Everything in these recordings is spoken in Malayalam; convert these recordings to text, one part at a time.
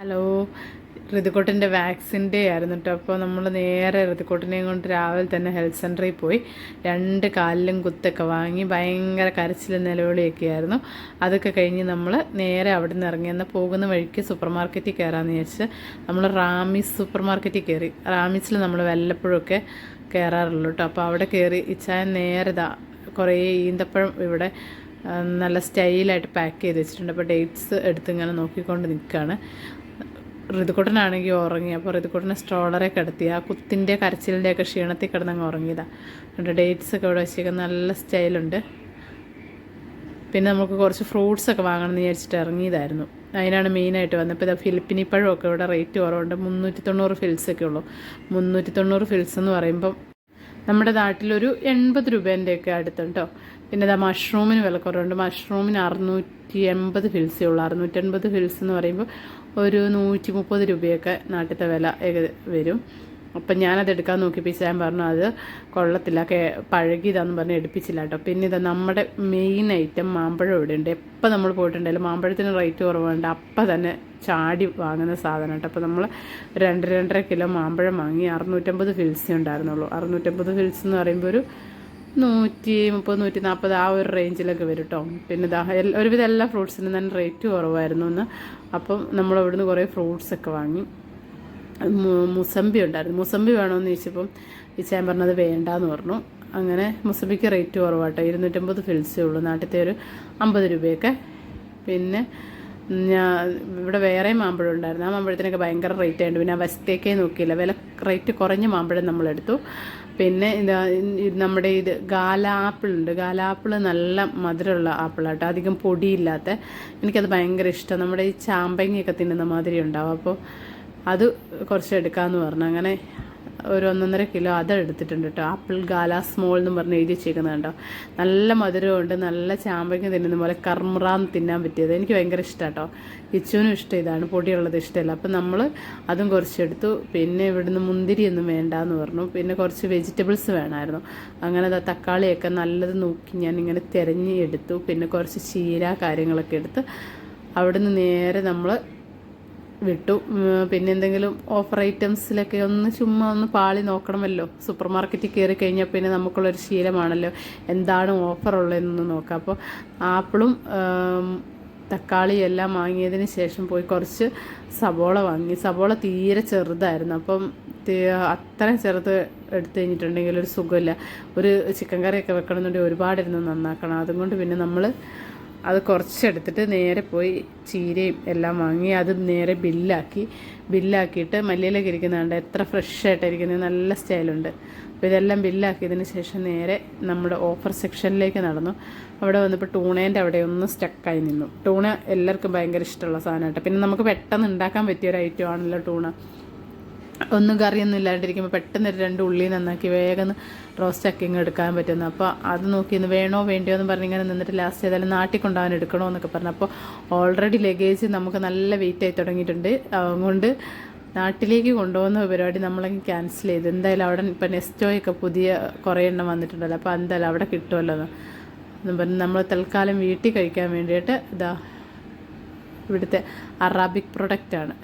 ഹലോ. ഋതുക്കോട്ടിന്റെ വാക്സിന്റെ ആയിരുന്നു കേട്ടോ അപ്പോൾ നമ്മൾ നേരെ ഋതുക്കോട്ടിനെയും കൊണ്ട് രാവിലെ തന്നെ ഹെൽത്ത് സെന്ററിൽ പോയി. രണ്ട് കാലിലും കുത്തൊക്കെ വാങ്ങി ഭയങ്കര കരച്ചിലും നിലവിളിയൊക്കെ ആയിരുന്നു. അതൊക്കെ കഴിഞ്ഞ് നമ്മൾ നേരെ അവിടെ നിന്ന് ഇറങ്ങി. എന്നാൽ പോകുന്ന വഴിക്ക് സൂപ്പർ മാർക്കറ്റിൽ കയറാമെന്ന് വിചാരിച്ച് നമ്മൾ റാമീസ് സൂപ്പർ മാർക്കറ്റിൽ കയറി. റാമീസിൽ നമ്മൾ വല്ലപ്പോഴൊക്കെ കയറാറുള്ളൂ കേട്ടോ അപ്പോൾ അവിടെ കയറി ഇച്ചായ നേരെ ഇതാ കുറേ ഈന്തപ്പഴം ഇവിടെ നല്ല സ്റ്റൈലായിട്ട് പാക്ക് ചെയ്ത് വെച്ചിട്ടുണ്ട്. അപ്പോൾ ഡേറ്റ്സ് എടുത്ത് ഇങ്ങനെ നോക്കിക്കൊണ്ട് നിൽക്കുകയാണ്. ഋതുക്കുട്ടനാണെങ്കിൽ ഉറങ്ങി. അപ്പോൾ ഋതുക്കുട്ടനെ സ്ട്രോളറെ കിടത്തി ആ കുത്തിന്റെ കരച്ചിലിന്റെ ഒക്കെ ക്ഷീണത്തിൽ കിടന്നങ്ങ് ഉറങ്ങിയതാണ് അതുകൊണ്ട് ഡേറ്റ്സ് ഒക്കെ ഇവിടെ വെച്ചേക്കുന്ന നല്ല സ്റ്റൈലുണ്ട് പിന്നെ നമുക്ക് കുറച്ച് ഫ്രൂട്ട്സ് ഒക്കെ വാങ്ങണം എന്ന് വിചാരിച്ചിട്ട് ഇറങ്ങിയതായിരുന്നു. അതിനാണ് മെയിനായിട്ട് വന്നത്. ഇപ്പോൾ ഇതാ ഫിലിപ്പിനി പഴമൊക്കെ ഇവിടെ റേറ്റ് കുറവുണ്ട്. മുന്നൂറ്റി തൊണ്ണൂറ് ഫിൽസ് ഒക്കെ ഉള്ളൂ. മുന്നൂറ്റി തൊണ്ണൂറ് ഫിൽസ് എന്ന് പറയുമ്പം നമ്മുടെ നാട്ടിലൊരു എൺപത് രൂപേന്റെയൊക്കെ അടുത്തുണ്ടോ. പിന്നെ ഇതാ മഷ്റൂമിന് വില കുറവുണ്ട്. മഷ്റൂമിന് അറുന്നൂറ്റി എൺപത് ഫിൽസേ ഉള്ളൂ. അറുന്നൂറ്റൻപത് ഫിൽസ് എന്ന് പറയുമ്പോൾ ഒരു നൂറ്റി മുപ്പത് രൂപയൊക്കെ നാട്ടിലത്തെ വില വരും. അപ്പം ഞാനത് എടുക്കാൻ നോക്കിയപ്പോൾ ഞാൻ പറഞ്ഞു അത് കൊള്ളത്തില്ല കേ പഴകിയതാന്ന് പറഞ്ഞ് എടുപ്പിച്ചില്ല കേട്ടോ. പിന്നെ ഇത് നമ്മുടെ മെയിൻ ഐറ്റം മാമ്പഴം ഇവിടെ ഉണ്ട്. എപ്പോൾ നമ്മൾ പോയിട്ടുണ്ടെങ്കിലും മാമ്പഴത്തിന് റേറ്റ് കുറവുണ്ട്. അപ്പം തന്നെ ചാടി വാങ്ങുന്ന സാധനം കേട്ടോ. അപ്പോൾ നമ്മൾ രണ്ട് രണ്ടര കിലോ മാമ്പഴം വാങ്ങി അറുന്നൂറ്റമ്പത് ഫിൽസേ ഉണ്ടായിരുന്നുള്ളൂ. അറുന്നൂറ്റമ്പത് ഫിൽസ് എന്ന് പറയുമ്പോൾ ഒരു നൂറ്റി മുപ്പത് നൂറ്റി നാൽപ്പത് ആ ഒരു റേഞ്ചിലൊക്കെ വരും കേട്ടോ പിന്നെ ദാ ഒരുവിധം എല്ലാ ഫ്രൂട്ട്സിനും തന്നെ റേറ്റ് കുറവായിരുന്നു എന്ന് അപ്പം നമ്മൾ അവിടുന്ന് കുറേ ഫ്രൂട്ട്സൊക്കെ വാങ്ങി. മുസമ്പി ഉണ്ടായിരുന്നു. മുസമ്പി വേണമെന്ന് ചോദിച്ചപ്പം ഇച്ചാൻ പറഞ്ഞത് വേണ്ടാന്ന് പറഞ്ഞു. അങ്ങനെ മുസമ്പിക്ക് റേറ്റ് കുറവാട്ടോ. ഇരുന്നൂറ്റമ്പത് ഫിൽസേ ഉള്ളൂ. നാട്ടിലത്തെ ഒരു അമ്പത് രൂപയൊക്കെ. പിന്നെ ഞാൻ ഇവിടെ വേറെ മാമ്പഴം ഉണ്ടായിരുന്നു. ആ മാമ്പഴത്തിനൊക്കെ ഭയങ്കര റേറ്റ് ആയിട്ട് പിന്നെ വശത്തേക്കേ നോക്കിയില്ല. വില റേറ്റ് കുറഞ്ഞ മാമ്പഴം നമ്മളെടുത്തു. പിന്നെ ഇതാ നമ്മുടെ ഇത് ഗാല ആപ്പിൾ ഉണ്ട്. ഗാല ആപ്പിൾ നല്ല മധുരമുള്ള ആപ്പിളാട്ടോ. അധികം പൊടിയില്ലാത്ത. എനിക്കത് ഭയങ്കര ഇഷ്ടം. നമ്മുടെ ഈ ചാമ്പങ്ങയൊക്കെ തിന്നുന്ന മാതിരി ഉണ്ടാവും. അപ്പോൾ അത് കുറച്ച് എടുക്കാമെന്ന് പറഞ്ഞു. അങ്ങനെ ഒരു ഒന്നൊന്നര കിലോ അത് എടുത്തിട്ടുണ്ട് കേട്ടോ ആപ്പിൾ ഗാല സ്മോൾ എന്ന് പറഞ്ഞ് എഴുതി വെച്ചേക്കുന്നത് കണ്ടോ? നല്ല മധുരമുണ്ട് നല്ല ചാമ്പയ്ക്കും തിന്നുന്ന പോലെ കർമുറാം തിന്നാൻ പറ്റിയത്. എനിക്ക് ഭയങ്കര ഇഷ്ടമാണ് കേട്ടോ കിച്ചുവിനും ഇഷ്ടം ഇതാണ് പൊടിയുള്ളത് ഇഷ്ടമല്ല അപ്പം നമ്മൾ അതും കുറച്ചെടുത്തു. പിന്നെ ഇവിടുന്ന് മുന്തിരിയൊന്നും വേണ്ടാന്ന് പറഞ്ഞു. പിന്നെ കുറച്ച് വെജിറ്റബിൾസ് വേണമായിരുന്നു. അങ്ങനെ തക്കാളിയൊക്കെ നല്ലത് നോക്കി ഞാൻ ഇങ്ങനെ തിരഞ്ഞെടുത്തു. പിന്നെ കുറച്ച് ചീര കാര്യങ്ങളൊക്കെ എടുത്ത് അവിടുന്ന് നേരെ നമ്മൾ വിട്ടു. പിന്നെ എന്തെങ്കിലും ഓഫർ ഐറ്റംസിലൊക്കെ ഒന്ന് ചുമ്മാ ഒന്ന് പാളി നോക്കണമല്ലോ. സൂപ്പർ മാർക്കറ്റിൽ കയറി കഴിഞ്ഞാൽ പിന്നെ നമുക്കുള്ളൊരു ശീലമാണല്ലോ. എന്താണ് ഓഫർ ഉള്ളതെന്ന് നോക്കാം. അപ്പോൾ ആപ്പിളും തക്കാളി എല്ലാം വാങ്ങിയതിന് ശേഷം പോയി കുറച്ച് സബോള വാങ്ങി. സബോള തീരെ ചെറുതായിരുന്നു. അപ്പം അത്ര ചെറുത് എടുത്തു കഴിഞ്ഞിട്ടുണ്ടെങ്കിൽ ഒരു സുഖമില്ല. ഒരു ചിക്കൻ കറിയൊക്കെ വെക്കണമെന്നുണ്ടെങ്കിൽ ഒരുപാടിരുന്ന് നന്നാക്കണം. അതുകൊണ്ട് പിന്നെ നമ്മൾ അത് കുറച്ചെടുത്തിട്ട് നേരെ പോയി ചീരയും എല്ലാം വാങ്ങി അത് നേരെ ബില്ലാക്കി. ബില്ലാക്കിയിട്ട് മല്ലിയിലേക്ക് ഇരിക്കുന്നുണ്ട് എത്ര ഫ്രഷ് ആയിട്ടിരിക്കുന്നത് നല്ല സ്റ്റൈലുണ്ട്. അപ്പോൾ ഇതെല്ലാം ബില്ലാക്കിയതിന് ശേഷം നേരെ നമ്മുടെ ഓഫർ സെക്ഷനിലേക്ക് നടന്നു. അവിടെ വന്നപ്പോൾ ടൂണേന്റെ അവിടെ ഒന്ന് സ്റ്റക്കായി നിന്നു. ടൂണ എല്ലാവർക്കും ഭയങ്കര ഇഷ്ടമുള്ള സാധനമായിട്ട്. പിന്നെ നമുക്ക് പെട്ടെന്ന് ഉണ്ടാക്കാൻ പറ്റിയ ഒരു ഐറ്റം ആണല്ലോ ടൂണ. ഒന്നും കറിയൊന്നും ഇല്ലാണ്ടിരിക്കുമ്പോൾ പെട്ടെന്ന് രണ്ട് ഉള്ളി നന്നാക്കി വേഗം റോസ്റ്റ് ആക്കി ഇങ്ങ് എടുക്കാൻ പറ്റുന്നു. അപ്പോൾ അത് നോക്കി ഇന്ന് വേണോ വേണ്ടിയോ എന്ന് പറഞ്ഞ് ഇങ്ങനെ നിന്നിട്ട് ലാസ്റ്റ് ഏതായാലും നാട്ടിൽ കൊണ്ടുപോകാൻ എടുക്കണോ എന്നൊക്കെ പറഞ്ഞു. അപ്പോൾ ഓൾറെഡി ലഗേജ് നമുക്ക് നല്ല വെയിറ്റ് ആയി തുടങ്ങിയിട്ടുണ്ട്. അതുകൊണ്ട് നാട്ടിലേക്ക് കൊണ്ടുപോകുന്ന പരിപാടി നമ്മളങ്ങ് ക്യാൻസൽ ചെയ്ത്. എന്തായാലും അവിടെ ഇപ്പം നെസ്റ്റോയൊക്കെ പുതിയ കുറേ എണ്ണം വന്നിട്ടുണ്ടല്ലോ. അപ്പോൾ എന്തായാലും അവിടെ കിട്ടുമല്ലോ എന്ന് പറഞ്ഞ് നമ്മൾ തൽക്കാലം വീട്ടിൽ കഴിക്കാൻ വേണ്ടിയിട്ട് ഇതാ ഇവിടുത്തെ അറാബിക് പ്രൊഡക്റ്റാണ്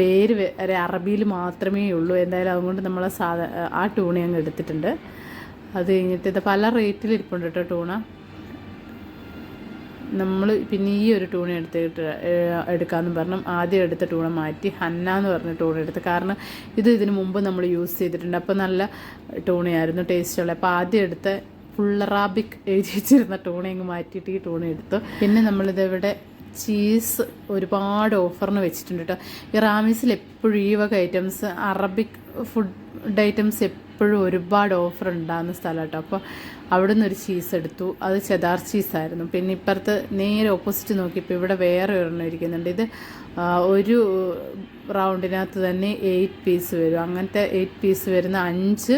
പേര് വരെ അറബിയിൽ മാത്രമേ ഉള്ളൂ. എന്തായാലും അതുകൊണ്ട് നമ്മൾ ആ ടൂണ അങ്ങ് എടുത്തിട്ടുണ്ട്. അത് കഴിഞ്ഞിട്ട് ഇത് പല റേറ്റിൽ ഇരിപ്പുണ്ട് കേട്ടോ ടൂണ. നമ്മൾ പിന്നെ ഈ ഒരു ടൂണ എടുത്തിട്ട് എടുക്കാമെന്ന് പറഞ്ഞു. ആദ്യം എടുത്ത ടൂണ മാറ്റി ഹന്ന എന്ന് പറഞ്ഞ ടൂണ എടുത്ത്. കാരണം ഇത് ഇതിനു മുമ്പ് നമ്മൾ യൂസ് ചെയ്തിട്ടുണ്ട്. അപ്പോൾ നല്ല ടൂണയായിരുന്നു ടേസ്റ്റുള്ള അപ്പോൾ ആദ്യം എടുത്ത ഫുൾ അറാബിക് എഴുതി വെച്ചിരുന്ന ടൂണ അങ്ങ് മാറ്റിയിട്ട് ഈ ടൂണ എടുത്തു. പിന്നെ നമ്മളിത് ഇവിടെ ചീസ് ഒരുപാട് ഓഫറിന് വെച്ചിട്ടുണ്ട് കേട്ടോ ഈ റാമീസിൽ എപ്പോഴും ഈ വക ഐറ്റംസ് അറബിക് ഫുഡ് ഐറ്റംസ് എപ്പോഴും ഒരുപാട് ഓഫർ ഉണ്ടാകുന്ന സ്ഥലം കേട്ടോ അപ്പോൾ അവിടെ നിന്നൊരു ചീസ് എടുത്തു. അത് ചെദാർ ചീസായിരുന്നു പിന്നെ ഇപ്പുറത്ത് നേരെ ഓപ്പോസിറ്റ് നോക്കിയപ്പോൾ ഇവിടെ വേറെ ഒരെണ്ണം ഇരിക്കുന്നുണ്ട്. ഇത് ഒരു റൗണ്ടിനകത്ത് തന്നെ എയ്റ്റ് പീസ് വരും. അങ്ങനത്തെ എയ്റ്റ് പീസ് വരുന്ന അഞ്ച്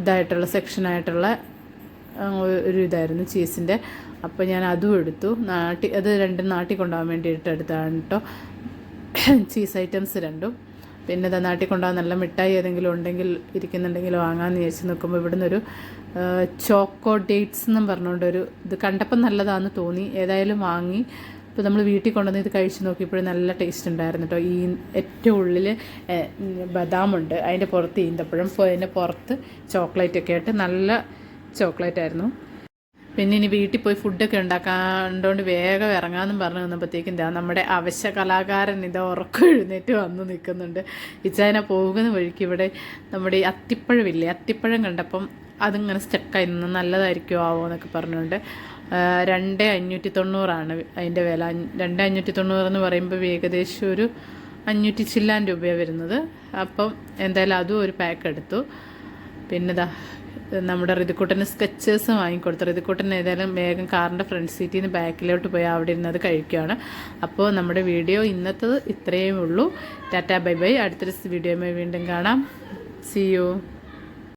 ഇതായിട്ടുള്ള സെക്ഷനായിട്ടുള്ള ഒരു ഇതായിരുന്നു ചീസിന്റെ അപ്പോൾ ഞാൻ അതും എടുത്തു. നാട്ടി അത് രണ്ടും നാട്ടിൽ കൊണ്ടുപോകാൻ വേണ്ടിയിട്ട് എടുത്താണ് കേട്ടോ ചീസ് ഐറ്റംസ് രണ്ടും. പിന്നെ ഇതാ നാട്ടിൽ കൊണ്ടുപോകാൻ നല്ല മിഠായി ഏതെങ്കിലും ഉണ്ടെങ്കിൽ ഇരിക്കുന്നുണ്ടെങ്കിൽ വാങ്ങാമെന്ന് വിചാരിച്ച് നോക്കുമ്പോൾ ഇവിടുന്ന് ഒരു ചോക്കോ ഡേറ്റ്സ് എന്നും പറഞ്ഞുകൊണ്ട് ഒരു ഇത് കണ്ടപ്പം നല്ലതാണെന്ന് തോന്നി. ഏതായാലും വാങ്ങി. ഇപ്പോൾ നമ്മൾ വീട്ടിൽ കൊണ്ടുവന്ന് ഇത് കഴിച്ച് നോക്കിയപ്പോൾ നല്ല ടേസ്റ്റ് ഉണ്ടായിരുന്നു കേട്ടോ ഈ ഏറ്റവും ഉള്ളിൽ ബദാമുണ്ട്. അതിന്റെ പുറത്ത് ഈന്തപ്പഴം അതിന്റെ പുറത്ത് ചോക്ലേറ്റ് ഒക്കെ ആയിട്ട് നല്ല ചോക്ലേറ്റ് ആയിരുന്നു. പിന്നെ ഇനി വീട്ടിൽ പോയി ഫുഡൊക്കെ ഉണ്ടാക്കാണ്ടോണ്ട് വേഗം ഇറങ്ങാമെന്നും പറഞ്ഞു വന്നപ്പോഴത്തേക്കും ഇതാ നമ്മുടെ അവശ്യ കലാകാരൻ ഇത് ഉറക്കം എഴുന്നേറ്റ് വന്ന് നിൽക്കുന്നുണ്ട്. ഇച്ചായന പോകുന്ന വഴിക്ക് ഇവിടെ നമ്മുടെ ഈ അത്തിപ്പഴമില്ലേ അത്തിപ്പഴം കണ്ടപ്പം അതിങ്ങനെ സ്റ്റക്കായി നിന്ന് നല്ലതായിരിക്കുമോ ആവോ എന്നൊക്കെ പറഞ്ഞുകൊണ്ട് രണ്ട് അഞ്ഞൂറ്റി തൊണ്ണൂറാണ് അതിന്റെ വില. രണ്ട് അഞ്ഞൂറ്റി തൊണ്ണൂറ് എന്ന് പറയുമ്പോൾ ഏകദേശം ഒരു അഞ്ഞൂറ്റി ചില്ലാൻ രൂപയാണ് വരുന്നത്. അപ്പം എന്തായാലും അതും ഒരു പാക്ക് എടുത്തു. പിന്നെ ദാ നമ്മുടെ ഋതുക്കൂട്ടന് സ്കെച്ചേഴ്സ് വാങ്ങിക്കൊടുത്തു. ഋതുക്കൂട്ടൻ ഏതായാലും വേഗം കാറിന്റെ ഫ്രണ്ട് സീറ്റിൽ നിന്ന് ബാക്കിലോട്ട് പോയി അവിടെ ഇരുന്നത് കഴിക്കുകയാണ്. അപ്പോൾ നമ്മുടെ വീഡിയോ ഇന്നത്തത് ഇത്രയേ ഉള്ളൂ. Tata bye bye. അടുത്തൊരു വീഡിയോയുമായി വീണ്ടും കാണാം. C U